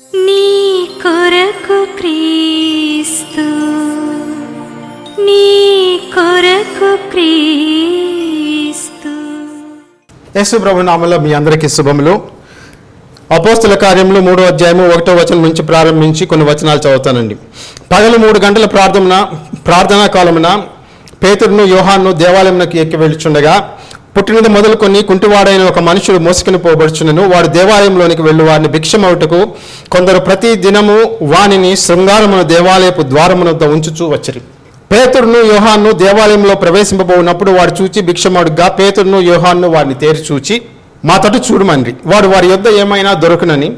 నీ కొరకు క్రీస్తు నీ కొరకు క్రీస్తు. యేసు ప్రభు నామంలో మీ అందరికీ శుభములు. అపోస్తుల కార్యములు మూడో అధ్యాయము ఒకటో వచనం నుంచి ప్రారంభించి కొన్ని వచనాలు చదువుతానండి. పగలు మూడు గంటల ప్రార్థన ప్రార్థనా కాలమున పేతుడును యోహాన్ను దేవాలయంలోకి ఎక్కి వెళ్ళుచుండగా పుట్టినది మొదలుకొని కుంటివాడైన ఒక మనుషుడు మోసుకుని పోబడుచునను వాడు దేవాలయంలోనికి వెళ్ళి వారిని భిక్షమవుటకు కొందరు ప్రతి దినము వానిని శృంగారమున దేవాలయపు ద్వారమునొద్ద ఉంచుచూ వచ్చిరి. పేతుడును యోహాన్ను దేవాలయంలో ప్రవేశింపబోనప్పుడు వాడు చూచి భిక్షమడుగా పేతురును యోహాన్ను వారిని తేరి చూచి మా తటు చూడమండ్రి వాడు వారి యొద్ద ఏమైనా దొరకనని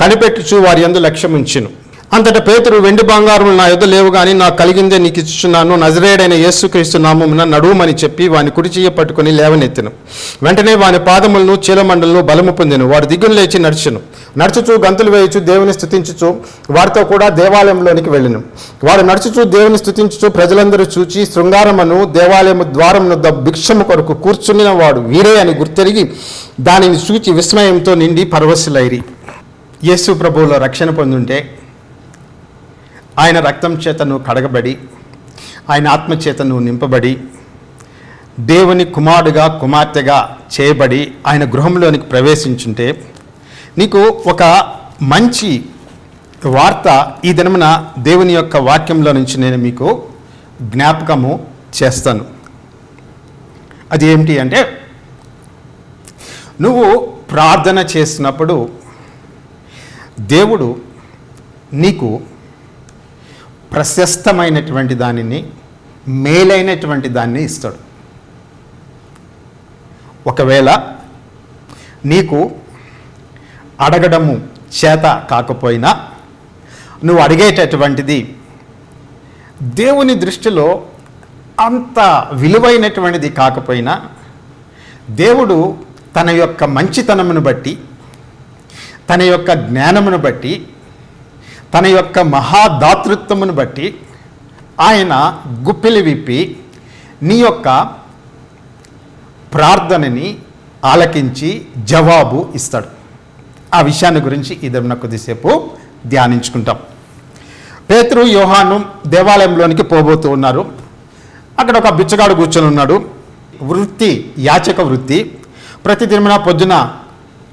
కనిపెట్టుచు వారి యందు లక్ష్యం అంతట పేతురు వెండి బంగారములు నా యొద్ద లేవు కానీ నాకు కలిగిందే నీకు ఇచ్చుచున్నాను. నజరేడైన యేసుక్రీస్తు నామమున నడువుమని చెప్పి వాని కుడి చెయ్య పట్టుకుని లేవనెత్తిను. వెంటనే వాని పాదములను చీలమండలను బలము పొందెను. వాడు దిగులు లేచి నడిచెను. నడుచుచు గంతులు వేయచు దేవుని స్థుతించుచు వారితో కూడా దేవాలయంలోనికి వెళ్ళిను. వాడు నడుచుచు దేవుని స్థుతించుచు ప్రజలందరూ చూచి శృంగారమును దేవాలయము ద్వారమునొద్ద భిక్షము కొరకు కూర్చున్న వాడు వీరే అని గుర్తెరిగి దానిని చూచి విస్మయంతో నిండి పరవశులైరి. యేసు ప్రభువులో రక్షణ పొందుంటే ఆయన రక్తం చేతను కడగబడి ఆయన ఆత్మ నింపబడి దేవుని కుమారుడుగా కుమార్తెగా చేయబడి ఆయన గృహంలోనికి ప్రవేశించుంటే నీకు ఒక మంచి వార్త ఈ దినమున దేవుని యొక్క వాక్యంలో నుంచి నేను మీకు జ్ఞాపకము చేస్తాను. అది ఏమిటి అంటే నువ్వు ప్రార్థన చేసినప్పుడు దేవుడు నీకు ప్రశస్తమైనటువంటి దానిని మేలైనటువంటి దాన్ని ఇస్తాడు. ఒకవేళ నీకు అడగడము చేత కాకపోయినా నువ్వు అడిగేటటువంటిది దేవుని దృష్టిలో అంత విలువైనటువంటిది కాకపోయినా దేవుడు తన యొక్క మంచితనమును బట్టి తన యొక్క జ్ఞానమును బట్టి తన యొక్క మహాదాతృత్వమును బట్టి ఆయన గుప్పిలి విప్పి నీ యొక్క ప్రార్థనని ఆలకించి జవాబు ఇస్తాడు. ఆ విషయాన్ని గురించి ఇద్దరు కొద్దిసేపు ధ్యానించుకుంటాం. పేతురు యోహాను దేవాలయంలోనికి పోబోతూ ఉన్నారు. అక్కడ ఒక బిచ్చగాడు కూర్చొని ఉన్నాడు. వృత్తి యాచక వృత్తి. ప్రతిదినమున పొద్దున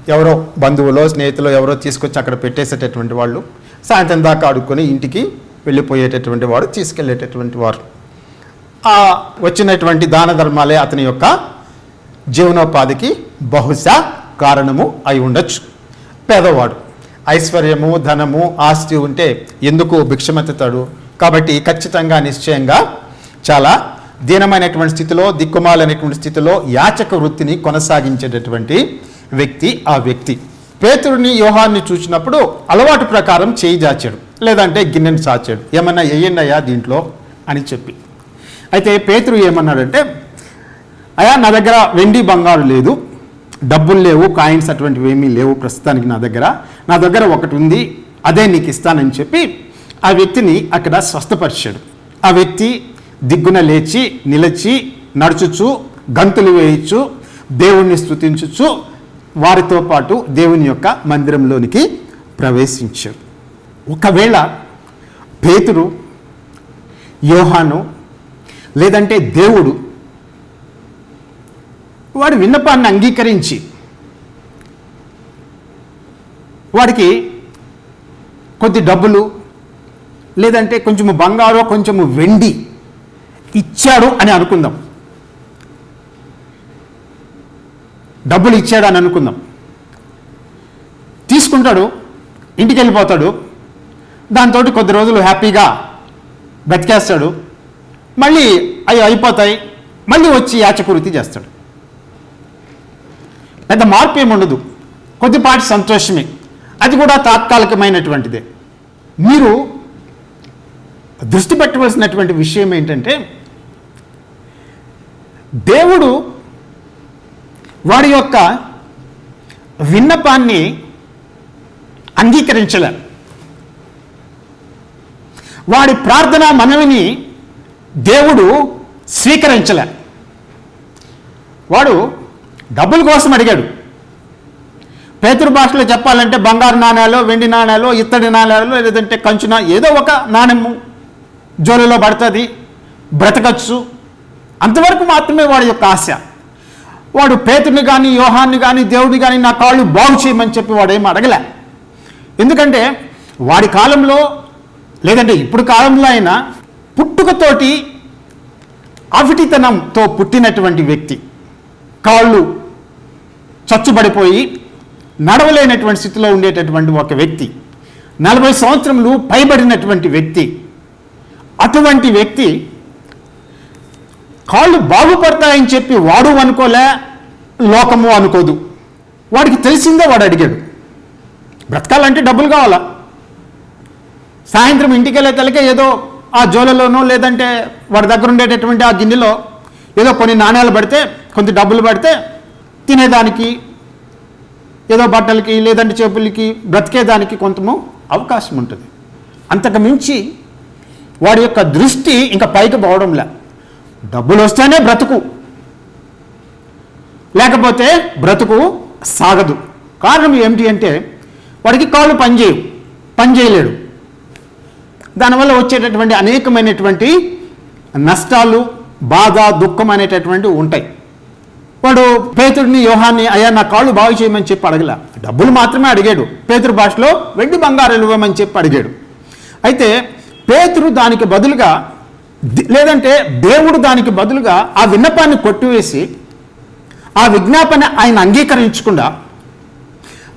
ఎవరో బంధువులో స్నేహితులు ఎవరో తీసుకొచ్చి అక్కడ పెట్టేసేటటువంటి వాళ్ళు. సాయంత్రం దాకా ఆడుకొని ఇంటికి వెళ్ళిపోయేటటువంటి వాడు తీసుకెళ్ళేటటువంటి వారు. ఆ వచ్చినటువంటి దాన ధర్మాలే అతని యొక్క జీవనోపాధికి బహుశా కారణము అయి ఉండొచ్చు. పేదవాడు. ఐశ్వర్యము ధనము ఆస్తి ఉంటే ఎందుకు భిక్షమెత్తుతాడు? కాబట్టి ఖచ్చితంగా నిశ్చయంగా చాలా దీనమైనటువంటి స్థితిలో దిక్కుమాలైనటువంటి స్థితిలో యాచక వృత్తిని కొనసాగించేటటువంటి వ్యక్తి ఆ వ్యక్తి. పేతుడిని యోహాన్ని చూసినప్పుడు అలవాటు ప్రకారం చేయి జాచాడు లేదంటే గిన్నెను సాచాడు. ఏమన్నా వేయండి అయ్యా దీంట్లో? అని చెప్పి. అయితే పేతురు ఏమన్నాడంటే అయ్యా నా దగ్గర వెండి బంగారు లేదు డబ్బులు లేవు కాయిన్స్ అటువంటివి ఏమీ లేవు ప్రస్తుతానికి నా దగ్గర. నా దగ్గర ఒకటి ఉంది అదే నీకు ఇస్తానని చెప్పి ఆ వ్యక్తిని అక్కడ స్వస్థపరిచాడు. ఆ వ్యక్తి దిగ్గున లేచి నిలిచి నడుచుచు గంతులు వేయచ్చు దేవుణ్ణి స్తుతించుచు వారితో పాటు దేవుని యొక్క మందిరంలోనికి ప్రవేశించారు ఒకవేళ పేతురు యోహాను లేదంటే దేవుడు వాడి విన్నపాన్ని అంగీకరించి వాడికి కొద్ది డబ్బులు లేదంటే కొంచెము బంగారో కొంచెము వెండి ఇచ్చాడు అని అనుకుందాం. డబ్బులు ఇచ్చాడని అని అనుకుందాం. తీసుకుంటాడు ఇంటికి వెళ్ళిపోతాడు దాంతో కొద్ది రోజులు హ్యాపీగా బ్రతికేస్తాడు మళ్ళీ అవి అయిపోతాయి మళ్ళీ వచ్చి యాచకువృత్తి చేస్తాడు. పెద్ద మార్పు ఏమి ఉండదు. కొద్దిపాటి సంతోషమే. అది కూడా తాత్కాలికమైనటువంటిదే. మీరు దృష్టి పెట్టవలసినటువంటి విషయం ఏంటంటే దేవుడు వాడి యొక్క విన్నపాన్ని అంగీకరించలే. వాడి ప్రార్థన మనవిని దేవుడు స్వీకరించలే. వాడు డబ్బుల కోసం అడిగాడు. పేతురు భాషలో చెప్పాలంటే బంగారు నాణ్యాలు వెండి నాణ్యాలు ఇత్తడి నాణ్యాలు లేదంటే కంచున ఏదో ఒక నాణ్యము జోలిలో పడుతుంది బ్రతకచ్చు. అంతవరకు మాత్రమే వాడి యొక్క ఆశ. వాడు పేతుని కానీ యోహాన్ని కానీ దేవుడిని కానీ నా కాళ్ళు బాగు చేయమని చెప్పి వాడు ఏం అడగలే. ఎందుకంటే వాడి కాలంలో లేదంటే ఇప్పుడు కాలంలో అయినా పుట్టుకతోటి అవిటితనంతో పుట్టినటువంటి వ్యక్తి కాళ్ళు చచ్చుబడిపోయి నడవలేనటువంటి స్థితిలో ఉండేటటువంటి ఒక వ్యక్తి నలభై సంవత్సరములు పైబడినటువంటి వ్యక్తి అటువంటి వ్యక్తి కాళ్ళు బాగుపడతాయని చెప్పి వాడు అనుకోలే లోకము అనుకోదు. వాడికి తెలిసిందే వాడు అడిగాడు. బ్రతకాలంటే డబ్బులు కావాలా? సాయంత్రం ఇంటికి వెళ్ళే తలకే ఏదో ఆ జోలలోనో లేదంటే వాడి దగ్గర ఉండేటటువంటి ఆ గిన్నెలో ఏదో కొన్ని నాణ్యాలు పడితే కొంత డబ్బులు పడితే తినేదానికి ఏదో బట్టలకి లేదంటే చెప్పులకి బ్రతికేదానికి కొంతము అవకాశం ఉంటుంది. అంతకు మించి వాడి యొక్క దృష్టి ఇంకా పైకి పోవడంలే. డబ్బులు వస్తేనే బ్రతుకు. లేకపోతే బ్రతుకు సాగదు. కారణం ఏమిటి అంటే వాడికి కాళ్ళు పనిచేయవు పని చేయలేడు దానివల్ల వచ్చేటటువంటి అనేకమైనటువంటి నష్టాలు బాధ దుఃఖం అనేటటువంటివి ఉంటాయి. వాడు పేతుడిని యోహాన్ని అయ్యా నా కాళ్ళు బాగు చేయమని చెప్పి అడగల. డబ్బులు మాత్రమే అడిగాడు. పేతురు భాషలో వెండి బంగారు ఇవ్వమని చెప్పి అడిగాడు. అయితే పేతురు దానికి బదులుగా లేదంటే దేవుడు దానికి బదులుగా ఆ విన్నపాన్ని కొట్టివేసి ఆ విజ్ఞాపన ఆయన అంగీకరించకుండా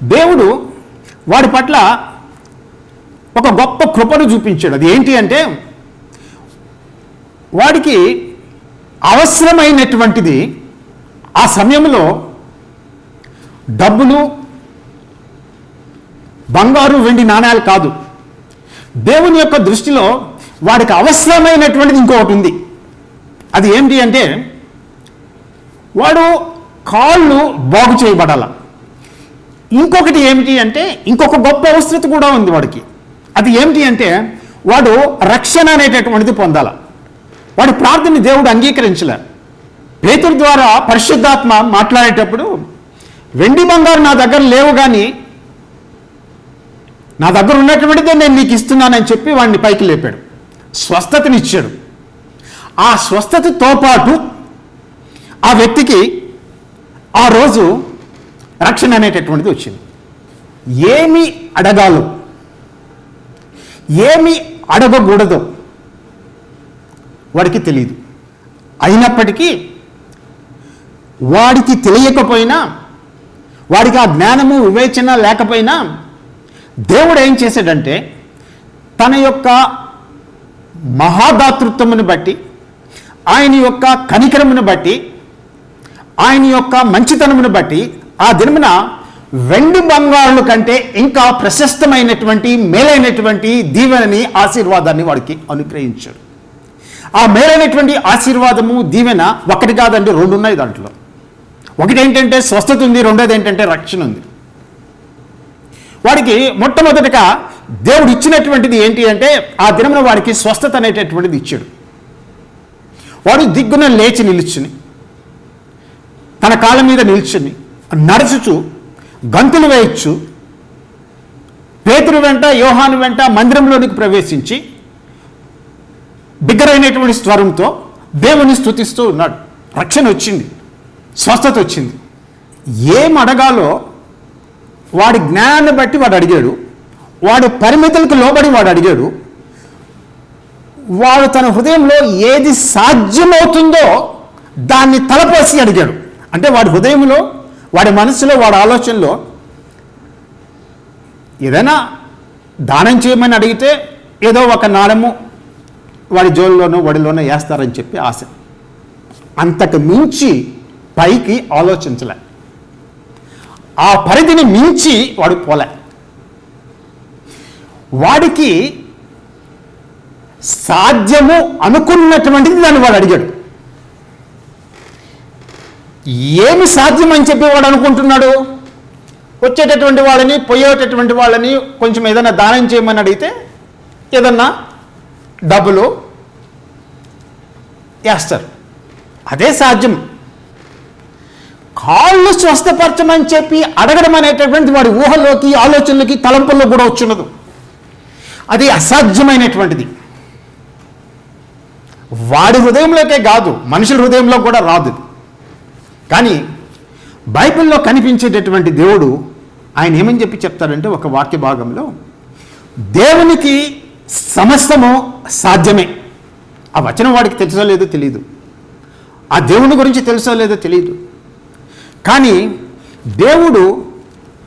దేవుడు వాడి పట్ల ఒక గొప్ప కృపను చూపించాడు. అది ఏంటి అంటే వాడికి అవసరమైనటువంటిది ఆ సమయంలో డబ్బులు బంగారు వెండి నాణ్యాలు కాదు. దేవుని యొక్క దృష్టిలో వాడికి అవసరమైనటువంటిది ఇంకొకటి ఉంది. అది ఏంటి అంటే వాడు కాళ్ళు బాగు చేయబడాల. ఇంకొకటి ఏమిటి అంటే ఇంకొక గొప్ప అవసరత కూడా ఉంది వాడికి. అది ఏమిటి అంటే వాడు రక్షణ అనేటటువంటిది పొందాల. వాడి ప్రార్థన దేవుడు అంగీకరించలే. పేతుడి ద్వారా పరిశుద్ధాత్మ మాట్లాడేటప్పుడు వెండి బంగారు నా దగ్గర లేవు కానీ నా దగ్గర ఉన్నటువంటిదే నేను నీకు ఇస్తున్నానని చెప్పి వాడిని పైకి లేపాడు. స్వస్థతనిచ్చాడు. ఆ స్వస్థతతో పాటు ఆ వ్యక్తికి ఆ రోజు రక్షణ అనేటటువంటిది వచ్చింది. ఏమి అడగాలో ఏమి అడగకూడదో వాడికి తెలియదు అయినప్పటికీ వాడికి తెలియకపోయినా వాడికి ఆ జ్ఞానము వివేచన లేకపోయినా దేవుడు ఏం చేశాడంటే తన యొక్క మహాదాతృత్వమును బట్టి ఆయన యొక్క కనికరమును బట్టి ఆయన యొక్క మంచితనమును బట్టి ఆ దినమున వెండి బంగారుల కంటే ఇంకా ప్రశస్తమైనటువంటి మేలైనటువంటి దీవెనని ఆశీర్వాదాన్ని వాడికి అనుగ్రహించాడు. ఆ మేలైనటువంటి ఆశీర్వాదము దీవెన ఒకటి కాదండి రెండు ఉన్నాయి దాంట్లో. ఒకటి ఏంటంటే స్వస్థత ఉంది రెండోది ఏంటంటే రక్షణ ఉంది. వాడికి మొట్టమొదటిగా దేవుడు ఇచ్చినటువంటిది ఏంటి అంటే ఆ దినమున వాడికి స్వస్థత అనేటటువంటిది ఇచ్చాడు. వాడు దిగ్గున లేచి నిలుచుని తన కాళ్ళ మీద నిల్చుని నడుచుచు గంతులు వేయచ్చు పేతురు వెంట యోహాను వెంట మందిరంలోనికి ప్రవేశించి బిగ్గరైనటువంటి స్వరంతో దేవుని స్తుతిస్తూ ఉన్నాడు. రక్షణ వచ్చింది స్వస్థత వచ్చింది. ఏం అడగాలో వాడి జ్ఞానాన్ని బట్టి వాడు అడిగాడు. వాడి పరిమితులకు లోబడి వాడు అడిగాడు. వాడు తన హృదయంలో ఏది సాధ్యమవుతుందో దాన్ని తలపోసి అడిగాడు. అంటే వాడి హృదయంలో వాడి మనసులో వాడి ఆలోచనలో ఏదైనా దానం చేయమని అడిగితే ఏదో ఒక నాణము వాడి జోలిలోనో వడిలోనో వేస్తారని చెప్పి ఆశ. అంతకు మించి పైకి ఆలోచించలే. ఆ పరిధిని మించి వాడు పోలే. వాడికి సాధ్యము అనుకున్నటువంటిది దాన్ని వాడు అడిగాడు. ఏమి సాధ్యం అని చెప్పి వాడు అనుకుంటున్నాడు? వచ్చేటటువంటి వాళ్ళని పోయేటటువంటి వాళ్ళని కొంచెం ఏదైనా దానం చేయమని అడిగితే ఏదన్నా డబ్బులు వేస్తారు. అదే సాధ్యం. కాళ్ళు స్వస్థపరచమని చెప్పి అడగడం అనేటటువంటి వాడి ఊహలోకి ఆలోచనలకి తలంపుల్లో కూడా వచ్చున్నదు. అది అసాధ్యమైనటువంటిది. వాడి హృదయంలోకే కాదు మనుషుల హృదయంలో కూడా రాదు కానీ బైబిల్లో కనిపించేటటువంటి దేవుడు ఆయన ఏమని చెప్పి చెప్తాడంటే ఒక వాక్య భాగంలో దేవునికి సమస్తము సాధ్యమే. ఆ వచనం వాడికి తెలుసో లేదో తెలియదు ఆ దేవుని గురించి తెలుసో లేదో తెలియదు కానీ దేవుడు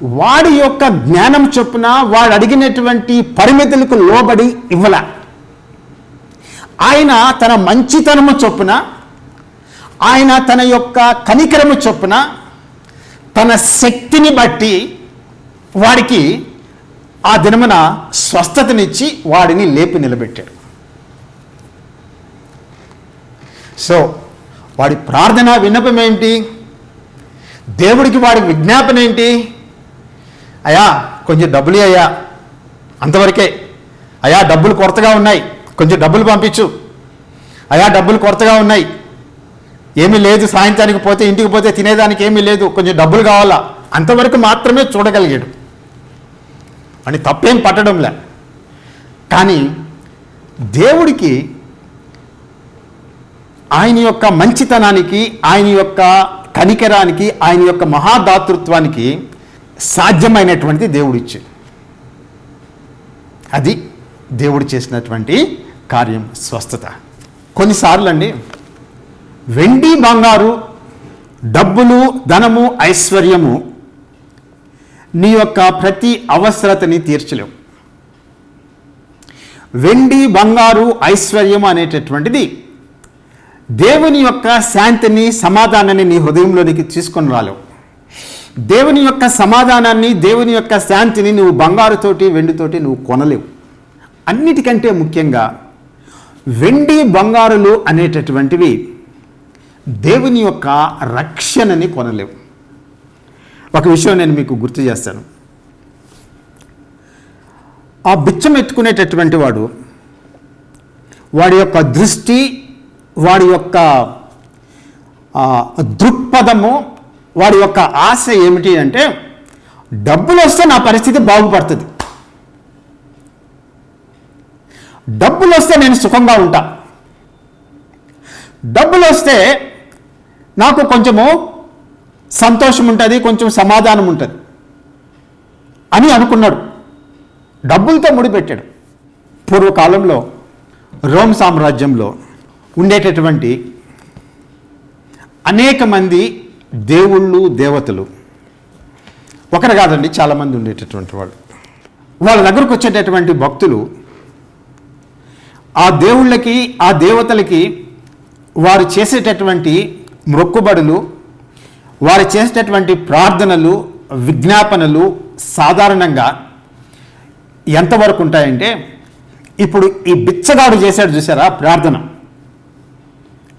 వాడి యొక్క జ్ఞానం చొప్పున వాడు అడిగినటువంటి పరిమితులకు లోబడి ఇవ్వల. ఆయన తన మంచితనము చొప్పున ఆయన తన యొక్క కనికరము చొప్పున తన శక్తిని బట్టి వాడికి ఆ దినమున స్వస్థతనిచ్చి వాడిని లేపి నిలబెట్టాడు. సో వాడి ప్రార్థన విన్నపం ఏంటి దేవుడికి వాడి విజ్ఞాపన ఏంటి అయ్యా కొంచెం డబ్బులు అయ్యా. అంతవరకే. అయ్యా డబ్బులు కొరతగా ఉన్నాయి. కొంచెం డబ్బులు పంపించు. అయ్యా డబ్బులు కొరతగా ఉన్నాయి. ఏమీ లేదు సాయంత్రానికి పోతే ఇంటికి పోతే తినేదానికి ఏమీ లేదు. కొంచెం డబ్బులు కావాలా? అంతవరకు మాత్రమే చూడగలిగాడు. అని తప్పేం పట్టడంలే. కానీ దేవుడికి ఆయన యొక్క మంచితనానికి ఆయన యొక్క కనికరానికి ఆయన యొక్క మహాదాతృత్వానికి సాధ్యమైనటువంటి దేవుడిచ్చు అది దేవుడు చేసినటువంటి కార్యం స్వస్థత. కొన్నిసార్లు అండి వెండి బంగారు డబ్బులు ధనము ఐశ్వర్యము నీ యొక్క ప్రతి అవసరతని తీర్చలేవు. వెండి బంగారు ఐశ్వర్యం అనేటటువంటిది దేవుని యొక్క శాంతిని సమాధానాన్ని నీ హృదయంలోనికి తీసుకొని రాలేవు. దేవుని యొక్క సమాధానాన్ని దేవుని యొక్క శాంతిని నువ్వు బంగారుతోటి వెండితోటి నువ్వు కొనలేవు. అన్నిటికంటే ముఖ్యంగా వెండి బంగారులు అనేటటువంటివి దేవుని యొక్క రక్షణని కొనలేవు. ఒక విషయం నేను మీకు గుర్తు చేస్తాను. ఆ బిచ్చం ఎత్తుకునేటటువంటి వాడు వాడి యొక్క దృష్టి వాడి యొక్క దృక్పథము వాడి యొక్క ఆశ ఏమిటి అంటే డబ్బులు వస్తే నా పరిస్థితి బాగుపడుతుంది. డబ్బులు వస్తే నేను సుఖంగా ఉంటా. డబ్బులు వస్తే నాకు కొంచెము సంతోషం ఉంటుంది కొంచెం సమాధానం ఉంటుంది అని అనుకున్నాడు. డబ్బులతో ముడిపెట్టాడు. పూర్వకాలంలో రోమ్ సామ్రాజ్యంలో ఉండేటటువంటి అనేక మంది దేవుళ్ళు దేవతలు. ఒకరు కాదండి చాలామంది ఉండేటటువంటి వాళ్ళు. వాళ్ళ దగ్గరకు వచ్చేటటువంటి భక్తులు ఆ దేవుళ్ళకి ఆ దేవతలకి వారు చేసేటటువంటి మొక్కుబడులు వారు చేసేటటువంటి ప్రార్థనలు విజ్ఞాపనలు సాధారణంగా ఎంతవరకు ఉంటాయంటే ఇప్పుడు ఈ బిచ్చగాడు చేశాడు చూసారా ప్రార్థన.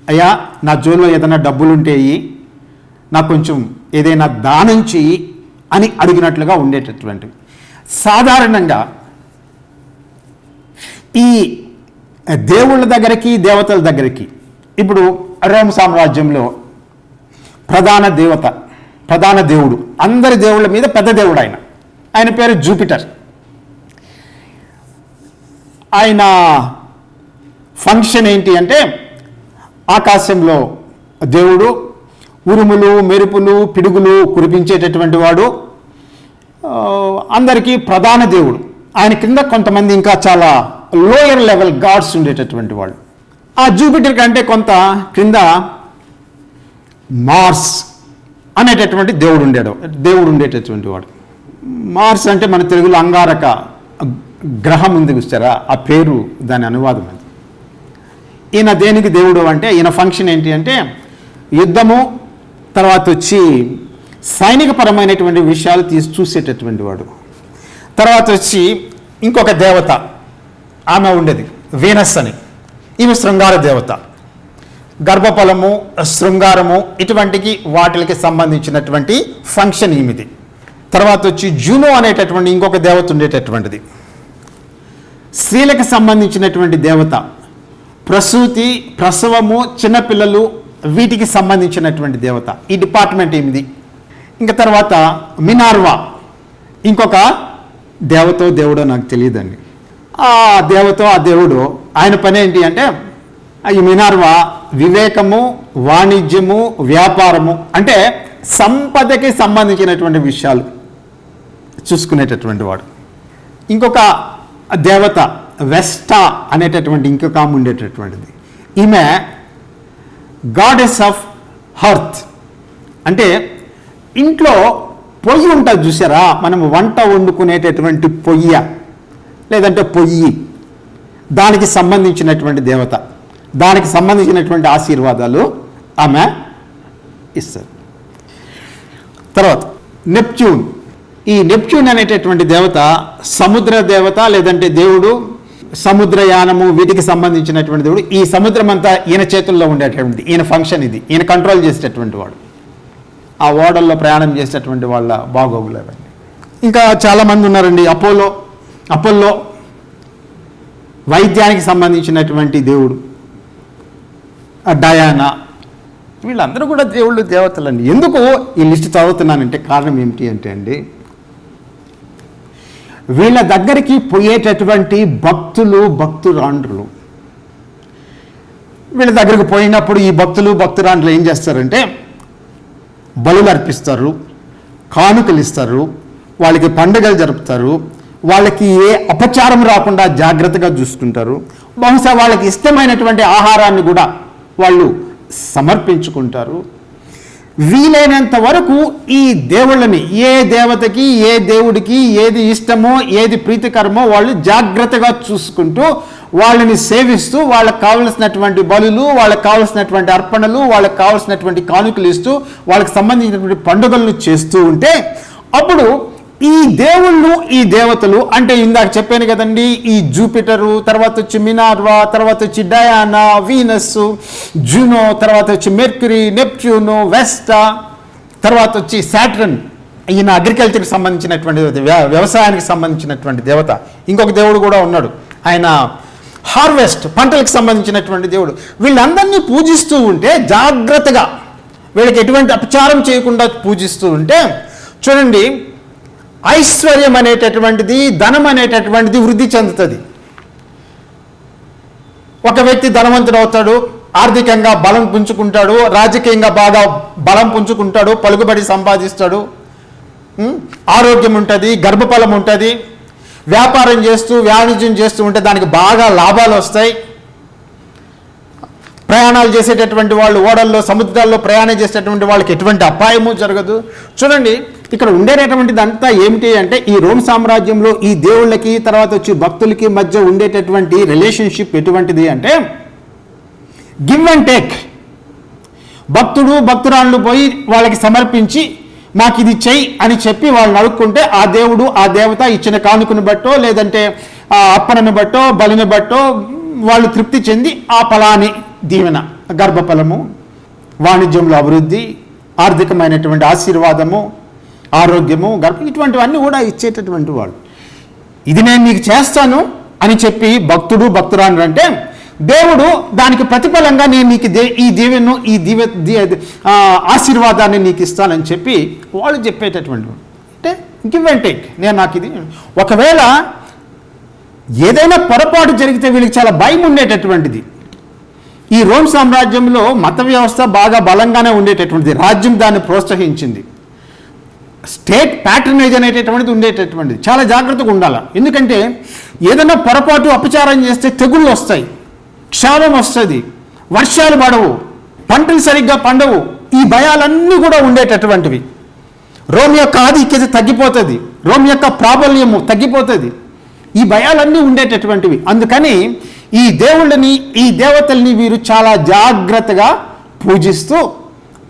అయ్యా నా జోలో ఏదైనా డబ్బులు నాకు కొంచెం ఏదైనా దానం చేయి అని అడిగినట్లుగా ఉండేటటువంటివి. సాధారణంగా ఈ దేవుళ్ళ దగ్గరికి దేవతల దగ్గరికి ఇప్పుడు రోమ్ సామ్రాజ్యంలో ప్రధాన దేవత ప్రధాన దేవుడు అందరి దేవుళ్ళ మీద పెద్ద దేవుడు ఆయన. ఆయన పేరు జూపిటర్. ఆయన ఫంక్షన్ ఏంటి అంటే ఆకాశంలో దేవుడు ఉరుములు మెరుపులు పిడుగులు కురిపించేటటువంటి వాడు అందరికీ ప్రధాన దేవుడు. ఆయన కింద కొంతమంది ఇంకా చాలా లోయర్ లెవెల్ గాడ్స్ ఉండేటటువంటి వాళ్ళు. ఆ జూపిటర్ కంటే కొంత క్రింద మార్స్ అనేటటువంటి దేవుడు ఉండేడు దేవుడు ఉండేటటువంటి వాడు. మార్స్ అంటే మన తెలుగులో అంగారక గ్రహం ఉంది చూస్తారా? ఆ పేరు దాని అనువాదం అది. ఈయన దేనికి దేవుడు అంటే ఈయన ఫంక్షన్ ఏంటి అంటే యుద్ధము తర్వాత వచ్చి సైనికపరమైనటువంటి విషయాలు తీసి చూసేటటువంటి వాడు. తర్వాత వచ్చి ఇంకొక దేవత ఆమె ఉండేది వీనస్ అని. ఈమె శృంగార దేవత. గర్భఫలము శృంగారము ఇటువంటికి వాటికి సంబంధించినటువంటి ఫంక్షన్ ఈమెది. తర్వాత వచ్చి జూనో అనేటటువంటి ఇంకొక దేవత ఉండేటటువంటిది. స్త్రీలకు సంబంధించినటువంటి దేవత. ప్రసూతి ప్రసవము చిన్నపిల్లలు వీటికి సంబంధించినటువంటి దేవత. ఈ డిపార్ట్మెంట్ ఏమిది? ఇంకా తర్వాత మినార్వా. ఇంకొక దేవతో దేవుడో నాకు తెలియదండి. ఆ దేవతో ఆ దేవుడు ఆయన పని ఏంటి అంటే ఈ మినార్వా వివేకము వాణిజ్యము వ్యాపారము అంటే సంపదకి సంబంధించినటువంటి విషయాలు చూసుకునేటటువంటి వాడు. ఇంకొక దేవత వెస్టా అనేటటువంటి ఇంకొక ఆమె ఉండేటటువంటిది. ఈమె గాడెస్ ఆఫ్ హర్త్ అంటే ఇంట్లో పొయ్యి ఉంటుంది చూసారా? మనం వంట వండుకునేటటువంటి పొయ్య లేదంటే పొయ్యి. దానికి సంబంధించినటువంటి దేవత దానికి సంబంధించినటువంటి ఆశీర్వాదాలు ఆమె ఇస్తారు తర్వాత నెప్ట్యూన్. ఈ నెప్ట్యూన్ అనేటటువంటి దేవత సముద్ర దేవత లేదంటే దేవుడు సముద్రయానము వీటికి సంబంధించినటువంటి దేవుడు ఈ సముద్రం అంతా ఈయన చేతుల్లో ఉండేటటువంటి ఈయన ఫంక్షన్ ఇది. ఈయన కంట్రోల్ చేసేటటువంటి వాడు. ఆ ఓడల్లో ప్రయాణం చేసేటటువంటి వాళ్ళ బాగోగులు అవన్నీ. ఇంకా చాలామంది ఉన్నారండి. అపోలో అపోల్లో వైద్యానికి సంబంధించినటువంటి దేవుడు డయానా. వీళ్ళందరూ కూడా దేవుళ్ళు దేవతలండి. ఎందుకు ఈ లిస్ట్ చదువుతున్నానంటే కారణం ఏమిటి అంటే అండి వీళ్ళ దగ్గరికి పోయేటటువంటి భక్తులు భక్తురాండ్రులు. వీళ్ళ దగ్గరికి పోయినప్పుడు ఈ భక్తులు భక్తురాండ్రులు ఏం చేస్తారంటే బలులు అర్పిస్తారు కానుకలు ఇస్తారు వాళ్ళకి పండుగలు జరుపుతారు వాళ్ళకి ఏ అపచారం రాకుండా జాగ్రత్తగా చూసుకుంటారు. బహుశా వాళ్ళకి ఇష్టమైనటువంటి ఆహారాన్ని కూడా వాళ్ళు సమర్పించుకుంటారు. వీలైనంత వరకు ఈ దేవుళ్ళని ఏ దేవతకి ఏ దేవుడికి ఏది ఇష్టమో ఏది ప్రీతికరమో వాళ్ళు జాగ్రత్తగా చూసుకుంటూ వాళ్ళని సేవిస్తూ వాళ్ళకి కావలసినటువంటి బలులు వాళ్ళకి కావలసినటువంటి అర్పణలు వాళ్ళకి కావలసినటువంటి కానుకలు ఇస్తూ వాళ్ళకి సంబంధించినటువంటి పండుగలను చేస్తూ ఉంటే అప్పుడు ఈ దేవుళ్ళు ఈ దేవతలు అంటే ఇందాక చెప్పాను కదండి ఈ జూపిటరు తర్వాత వచ్చి మినార్వా తర్వాత వచ్చి డయానా వీనస్ జూనో తర్వాత వచ్చి మెర్క్యూరీ నెప్ట్యూను వెస్టా తర్వాత వచ్చి సాట్రన్. ఈయన అగ్రికల్చర్కి సంబంధించినటువంటి వ్యవసాయానికి సంబంధించినటువంటి దేవత. ఇంకొక దేవుడు కూడా ఉన్నాడు. ఆయన హార్వెస్ట్ పంటలకు సంబంధించినటువంటి దేవుడు. వీళ్ళందరినీ పూజిస్తూ ఉంటే జాగ్రత్తగా వీళ్ళకి ఎటువంటి అపచారం చేయకుండా పూజిస్తూ ఉంటే చూడండి ఐశ్వర్యం అనేటటువంటిది ధనం అనేటటువంటిది వృద్ధి చెందుతుంది. ఒక వ్యక్తి ధనవంతుడు అవుతాడు ఆర్థికంగా బలం పుంజుకుంటాడు రాజకీయంగా బాగా బలం పుంజుకుంటాడు పలుకుబడి సంపాదిస్తాడు ఆరోగ్యం ఉంటుంది గర్భఫలం ఉంటుంది వ్యాపారం చేస్తూ వాణిజ్యం చేస్తూ ఉంటే దానికి బాగా లాభాలు వస్తాయి. ప్రయాణాలు చేసేటటువంటి వాళ్ళు ఓడల్లో సముద్రాల్లో ప్రయాణం చేసేటటువంటి వాళ్ళకి ఎటువంటి అపాయము జరగదు. చూడండి ఇక్కడ ఉండేటటువంటిది అంతా ఏమిటి అంటే ఈ రోమ్ సామ్రాజ్యంలో ఈ దేవుళ్ళకి తర్వాత వచ్చి భక్తులకి మధ్య ఉండేటటువంటి రిలేషన్షిప్ ఎటువంటిది అంటే గివ్ అండ్ టేక్ భక్తుడు భక్తురాళ్ళు పోయి వాళ్ళకి సమర్పించి మాకు ఇది చెయ్యి అని చెప్పి వాళ్ళని అడుక్కుంటే ఆ దేవుడు ఆ దేవత ఇచ్చిన కానుకను బట్టో లేదంటే ఆ అప్పనను బట్టో బలిని బట్టో వాళ్ళు తృప్తి చెంది ఆ ఫలాన్ని దీవెన గర్భఫలము వాణిజ్యంలో అభివృద్ధి ఆర్థికమైనటువంటి ఆశీర్వాదము ఆరోగ్యము గర్భ ఇటువంటివన్నీ కూడా ఇచ్చేటటువంటి వాళ్ళు ఇది నేను మీకు చేస్తాను అని చెప్పి భక్తుడు భక్తురాను అంటే దేవుడు దానికి ప్రతిఫలంగా నేను నీకు దే ఈ దీవెను ఈ దీవె దీ- ఆశీర్వాదాన్ని నీకు ఇస్తానని చెప్పి వాళ్ళు చెప్పేటటువంటి అంటే గివ్ అండ్ టేక్ నేను నాకు ఇది ఒకవేళ ఏదైనా పొరపాటు జరిగితే వీళ్ళకి చాలా భయం ఉండేటటువంటిది. ఈ రోమ్ సామ్రాజ్యంలో మత వ్యవస్థ బాగా బలంగానే ఉండేటటువంటిది. రాజ్యం దాన్ని ప్రోత్సహించింది. స్టేట్ ప్యాటర్నైజ్ అనేటటువంటిది ఉండేటటువంటిది. చాలా జాగ్రత్తగా ఉండాలి. ఎందుకంటే ఏదైనా పొరపాటు అపచారం చేస్తే తెగుళ్ళు వస్తాయి. క్షామం వస్తుంది. వర్షాలు పడవు. పంటలు సరిగ్గా పండవు. ఈ భయాలన్నీ కూడా ఉండేటటువంటివి. రోమ్ యొక్క ఆధిక్యత తగ్గిపోతుంది. రోమ్ యొక్క ప్రాబల్యము తగ్గిపోతుంది. ఈ భయాలన్నీ ఉండేటటువంటివి. అందుకని ఈ దేవుళ్ళని ఈ దేవతల్ని వీరు చాలా జాగ్రత్తగా పూజిస్తూ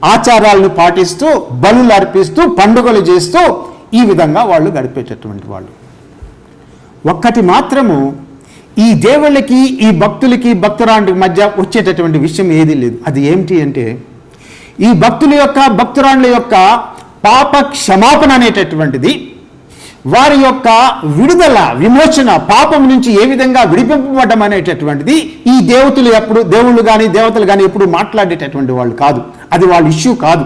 ఆచారాలను పాటిస్తూ బలులు అర్పిస్తూ పండుగలు చేస్తూ ఈ విధంగా వాళ్ళు గడిపేటటువంటి వాళ్ళు. ఒక్కటి మాత్రము ఈ దేవుళ్ళకి ఈ భక్తులకి భక్తురాండ్రి మధ్య వచ్చేటటువంటి విషయం ఏదీ లేదు. అది ఏమిటి అంటే ఈ భక్తుల యొక్క భక్తురాండ్ల యొక్క పాప క్షమాపణ అనేటటువంటిది వారి యొక్క విడుదల విమోచన పాపం నుంచి ఏ విధంగా విడిపింపబడడం అనేటటువంటిది ఈ దేవతలు ఎప్పుడు దేవుళ్ళు కానీ దేవతలు కానీ ఎప్పుడు మాట్లాడేటటువంటి వాళ్ళు కాదు. అది వాళ్ళ ఇష్యూ కాదు.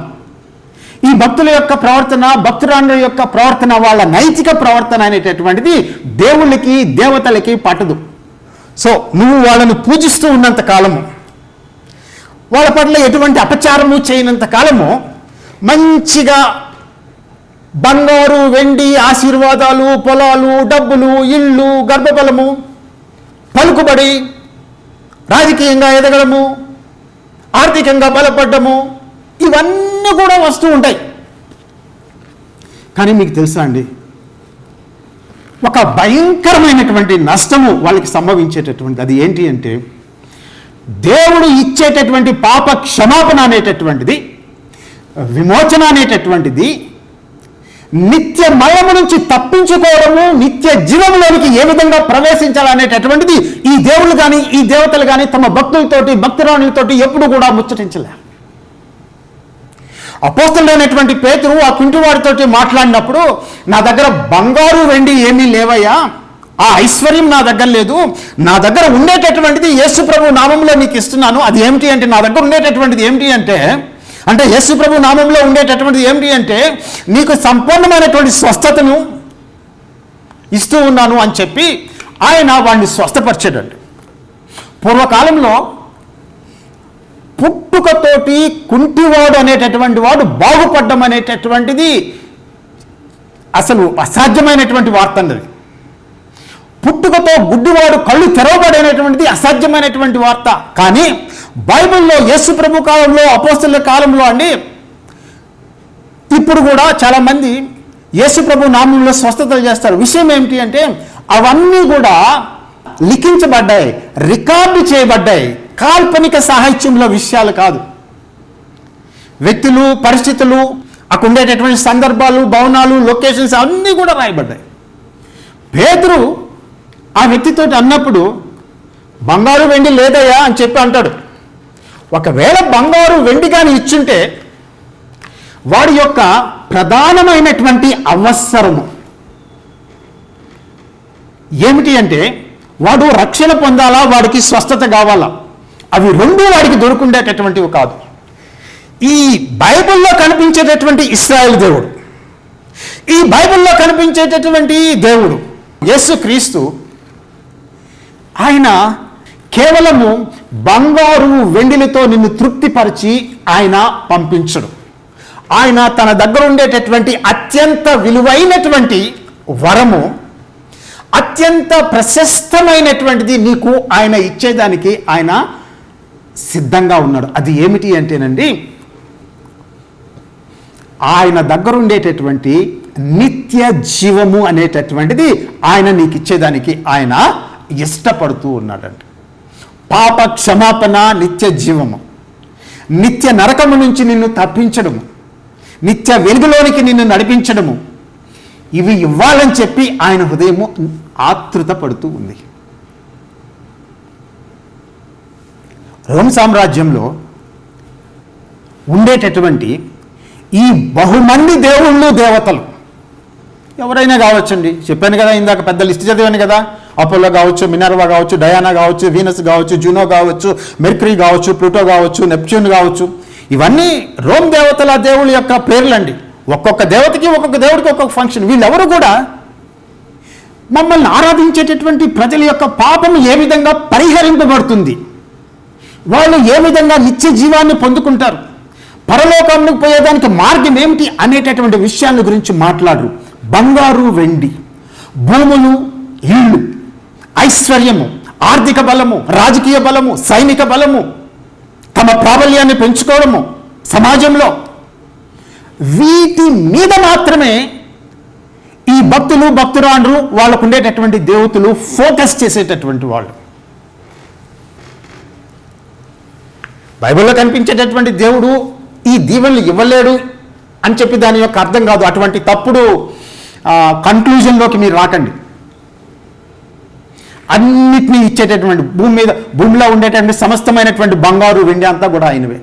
ఈ భక్తుల యొక్క ప్రవర్తన భక్తురాండ్ర యొక్క ప్రవర్తన వాళ్ళ నైతిక ప్రవర్తన అనేటటువంటిది దేవుళ్ళకి దేవతలకి పట్టదు. సో నువ్వు వాళ్ళని పూజిస్తూ ఉన్నంత కాలము వాళ్ళ పట్ల ఎటువంటి అపచారము చేయనంత కాలము మంచిగా బంగారు వెండి ఆశీర్వాదాలు పొలాలు డబ్బులు ఇళ్ళు గర్భబలము పలుకుబడి రాజకీయంగా ఎదగడము ఆర్థికంగా బలపడ్డము ఇవన్నీ కూడా వస్తూ ఉంటాయి. కానీ మీకు తెలుసా అండి? ఒక భయంకరమైనటువంటి నష్టము వాళ్ళకి సంభవించేటటువంటి అది ఏంటి అంటే దేవుడు ఇచ్చేటటువంటి పాప క్షమాపణ అనేటటువంటిది విమోచన అనేటటువంటిది నిత్య మరణము నుంచి తప్పించుకోవడము నిత్య జీవంలోనికి ఏ విధంగా ప్రవేశించాలనేటటువంటిది ఈ దేవుళ్ళు కానీ ఈ దేవతలు కానీ తమ భక్తులతోటి భక్తిరాణులతోటి ఎప్పుడు కూడా ముచ్చటించలే. అపోస్తలైనటువంటి పేతురు ఆ కుంటివాడితోటి మాట్లాడినప్పుడు నా దగ్గర బంగారు వెండి ఏమీ లేవయ్యా. ఆ ఐశ్వర్యం నా దగ్గర లేదు. నా దగ్గర ఉండేటటువంటిది యేసు ప్రభు నామంలో నీకు ఇస్తున్నాను. అది ఏమిటి అంటే నా దగ్గర ఉండేటటువంటిది ఏమిటి అంటే అంటే యేసు ప్రభు నామంలో ఉండేటటువంటిది ఏమిటి అంటే నీకు సంపూర్ణమైనటువంటి స్వస్థతను ఇస్తూ ఉన్నాను అని చెప్పి ఆయన వాడిని స్వస్థపరిచాడండి. పూర్వకాలంలో పుట్టుకతోటి కుంటివాడు అనేటటువంటి వాడు బాగుపడ్డం అనేటటువంటిది అసలు అసాధ్యమైనటువంటి వార్త అన్నది పుట్టుకతో గుడ్డివాడు కళ్ళు తెరవబడేటటువంటిది అసాధ్యమైనటువంటి వార్త. కానీ బైబిల్లో యేసు ప్రభు కాలంలో అపోస్తుల కాలంలో అండి ఇప్పుడు కూడా చాలామంది యేసు ప్రభు నామంలో స్వస్థతలు చేస్తారు. విషయం ఏమిటి అంటే అవన్నీ కూడా లిఖించబడ్డాయి రికార్డు చేయబడ్డాయి కాల్పనిక సాహిత్యంలో విషయాలు కాదు. వ్యక్తులు పరిస్థితులు అక్కడ ఉండేటటువంటి సందర్భాలు భవనాలు లొకేషన్స్ అన్నీ కూడా రాయబడ్డాయి. పేదరు ఆ వ్యక్తితో అన్నప్పుడు బంగారు వెండి లేదయ్యా అని చెప్పి అంటాడు. ఒకవేళ బంగారు వెండి కానీ ఇచ్చుంటే వాడి యొక్క ప్రధానమైనటువంటి అవసరము. ఏమిటి అంటే వాడు రక్షణ పొందాలా వాడికి స్వస్థత కావాలా? అవి రెండు వాడికి దొరుకుండేటటువంటివి కాదు. ఈ బైబిల్లో కనిపించేటటువంటి ఇస్రాయల్ దేవుడు ఈ బైబిల్లో కనిపించేటటువంటి దేవుడు యేసు క్రీస్తు ఆయన కేవలము బంగారు వెండిలతో నిన్ను తృప్తిపరిచి ఆయన పంపించడు. ఆయన తన దగ్గర ఉండేటటువంటి అత్యంత విలువైనటువంటి వరము అత్యంత ప్రశస్తమైనటువంటిది నీకు ఆయన ఇచ్చేదానికి ఆయన సిద్ధంగా ఉన్నాడు. అది ఏమిటి అంటేనండి ఆయన దగ్గర ఉండేటటువంటి నిత్య జీవము అనేటటువంటిది ఆయన నీకు ఇచ్చేదానికి ఆయన ఇష్టపడుతూ ఉన్నాడంట. పాప క్షమాపణ నిత్య జీవము. నిత్య నరకము నుంచి నిన్ను తప్పించడము. నిత్య వెలుగులోనికి నిన్ను నడిపించడము. ఇవి ఇవ్వాలని చెప్పి ఆయన హృదయము ఆతృత పడుతూ ఉంది. రోమ్ సామ్రాజ్యంలో ఉండేటటువంటి ఈ బహుమంది దేవుళ్ళు దేవతలు ఎవరైనా కావచ్చండి. చెప్పాను కదా ఇందాక పెద్ద లిస్ట్ చదివాను కదా. అపోలో కావచ్చు మినర్వా కావచ్చు డయానా కావచ్చు వీనస్ కావచ్చు జూనో కావచ్చు మెర్క్రీ కావచ్చు ప్లూటో కావచ్చు నెప్ట్యూన్ కావచ్చు. ఇవన్నీ రోమ్ దేవతల దేవుళ్ళ యొక్క పేర్లండి. ఒక్కొక్క దేవతకి ఒక్కొక్క దేవుడికి ఒక్కొక్క ఫంక్షన్ వీళ్ళెవరు కూడా మమ్మల్ని ఆరాధించేటటువంటి ప్రజల యొక్క పాపం ఏ విధంగా పరిహరింపబడుతుంది? వాళ్ళు ఏ విధంగా నిత్య జీవాన్ని పొందుకుంటారు? పరలోకానికి పోయేదానికి మార్గం ఏమిటి అనేటటువంటి విషయాన్ని గురించి మాట్లాడరు. బంగారు వెండి భూములు ఇళ్ళు ఐశ్వర్యము ఆర్థిక బలము రాజకీయ బలము సైనిక బలము తమ ప్రాబల్యాన్ని పెంచుకోవడము సమాజంలో. వీటి మీద మాత్రమే ఈ భక్తులు భక్తురాండ్రు వాళ్ళకు ఉండేటటువంటి దేవతలు ఫోకస్ చేసేటటువంటి వాళ్ళు. బైబిల్లో కనిపించేటటువంటి దేవుడు ఈ దీవెనలు ఇవ్వలేడు అని చెప్పి దాని యొక్క అర్థం కాదు. అటువంటి తప్పుడు కన్క్లూజన్లోకి మీరు రాకండి. అన్నిటినీ ఇచ్చేటటువంటి భూమి మీద భూమిలో ఉండేటటువంటి సమస్తమైనటువంటి బంగారు వెండి అంతా కూడా ఆయనవే.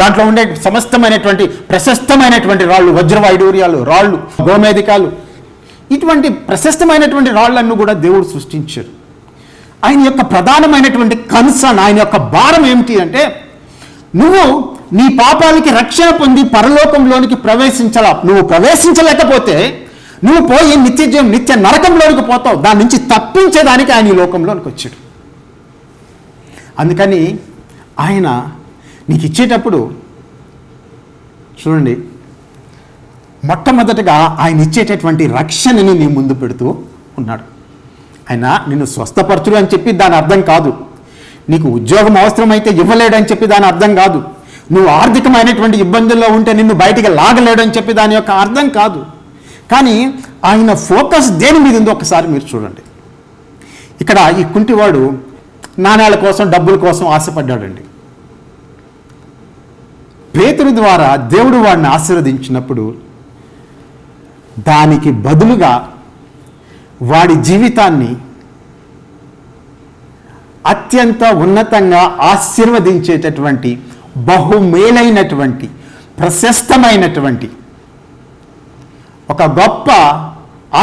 దాంట్లో ఉండే సమస్తమైనటువంటి ప్రశస్తమైనటువంటి రాళ్ళు వజ్రవైడూర్యాలు రాళ్ళు గోమేధికాలు ఇటువంటి ప్రశస్తమైనటువంటి రాళ్ళను కూడా దేవుడు సృష్టించారు. ఆయన యొక్క ప్రధానమైనటువంటి కన్సర్న్ ఆయన యొక్క భారం ఏమిటి అంటే నువ్వు నీ పాపాలకి రక్షణ పొంది పరలోకంలోనికి ప్రవేశించాల. నువ్వు ప్రవేశించలేకపోతే నువ్వు పోయి నిత్య నిత్య నరకంలోనికి పోతావు. దాని నుంచి తప్పించేదానికి ఆయన ఈ లోకంలోనికి వచ్చాడు. అందుకని ఆయన నీకు ఇచ్చేటప్పుడు చూడండి మొట్టమొదటగా ఆయన ఇచ్చేటటువంటి రక్షణని నీ ముందు పెడుతూ ఉన్నాడు. ఆయన నిన్ను స్వస్థపరచుడు అని చెప్పి దాని అర్థం కాదు. నీకు ఉద్యోగం అవసరమైతే ఇవ్వలేడు అని చెప్పి దాని అర్థం కాదు. నువ్వు ఆర్థికమైనటువంటి ఇబ్బందుల్లో ఉంటే నిన్ను బయటికి లాగలేడు అని చెప్పి దాని యొక్క అర్థం కాదు. కానీ ఆయన ఫోకస్ దేని మీద ఉందో ఒకసారి మీరు చూడండి. ఇక్కడ ఈ కుంటివాడు నాణ్యాల కోసం డబ్బుల కోసం ఆశపడ్డాడండి. పేతురు ద్వారా దేవుడు వాడిని ఆశీర్వదించినప్పుడు దానికి బదులుగా వాడి జీవితాన్ని అత్యంత ఉన్నతంగా ఆశీర్వదించేటటువంటి బహుమేలైనటువంటి ప్రశస్తమైనటువంటి ఒక గొప్ప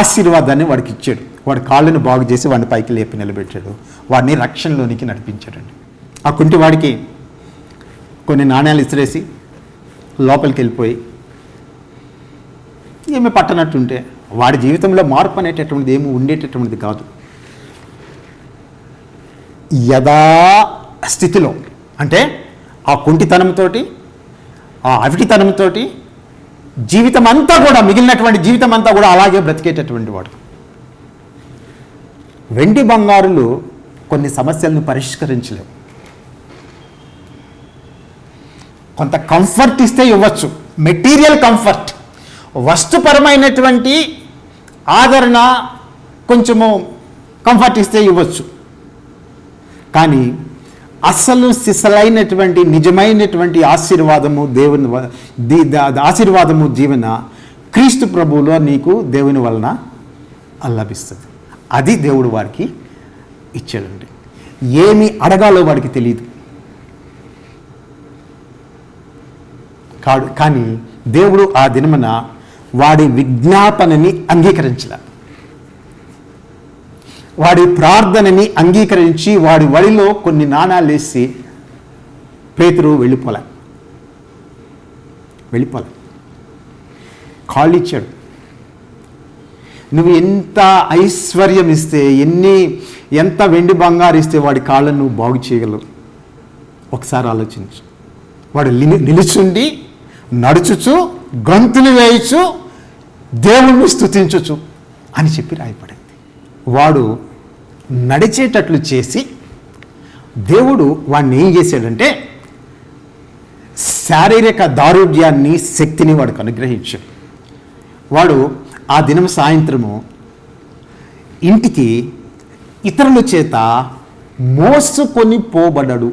ఆశీర్వాదాన్ని వాడికి ఇచ్చాడు వాడి కాళ్ళను బాగు చేసి వాడిని పైకి లేపి నిలబెట్టాడు. వాడిని రక్షణలోనికి నడిపించాడండి. ఆ కుంటి వాడికి కొన్ని నాణ్యాలు ఇసిరేసి లోపలికి వెళ్ళిపోయి ఏమి పట్టనట్టుంటే వాడి జీవితంలో మార్పు అనేటటువంటిది ఏమి ఉండేటటువంటిది కాదు. యథా స్థితిలో అంటే ఆ కుంటితనంతో ఆ అవిటితనంతో జీవితం అంతా కూడా మిగిలినటువంటి జీవితం అంతా కూడా అలాగే బ్రతికేటటువంటి వాడు. వెండి బంగారులు కొన్ని సమస్యలను పరిష్కరించలేవు. కొంత కంఫర్ట్ ఇస్తే ఇవ్వచ్చు. మెటీరియల్ కంఫర్ట్ వస్తుపరమైనటువంటి ఆదరణ కొంచెము కంఫర్ట్ ఇస్తే ఇవ్వచ్చు. కానీ అసలు సిసలైనటువంటి నిజమైనటువంటి ఆశీర్వాదము దేవుని వ- ఆశీర్వాదము జీవన క్రీస్తు ప్రభువులో నీకు దేవుని వలన లభిస్తుంది. అది దేవుడు వారికి ఇచ్చాడండి. ఏమి అడగాలో వాడికి తెలియదు కాడు కానీ దేవుడు ఆ దినమున వాడి విజ్ఞాపనని అంగీకరించలేదు. వాడి ప్రార్థనని అంగీకరించి వాడి వడిలో కొన్ని నాణాలు వేసి పేతురు వెళ్ళిపోలే. వెళ్ళిపోలే. కాళ్ళు ఇచ్చాడు. నువ్వు ఎంత ఐశ్వర్యం ఇస్తే ఎన్ని ఎంత వెండి బంగారు ఇస్తే వాడి కాళ్ళను నువ్వు బాగు చేయగలవు? ఒకసారి ఆలోచించు. వాడు నిలుచుండి నడుచుచు గంతులు వేయచ్చు దేవుణ్ణి స్థుతించచ్చు అని చెప్పి రాయపడింది వాడు నడిచేటట్లు చేసి దేవుడు వాడిని ఏం చేశాడంటే శారీరక దారుఢ్యాన్ని శక్తిని వాడికి అనుగ్రహించాడు. వాడు ఆ దినం సాయంత్రము ఇంటికి ఇతరుల చేత మోసుకొని పోబడడు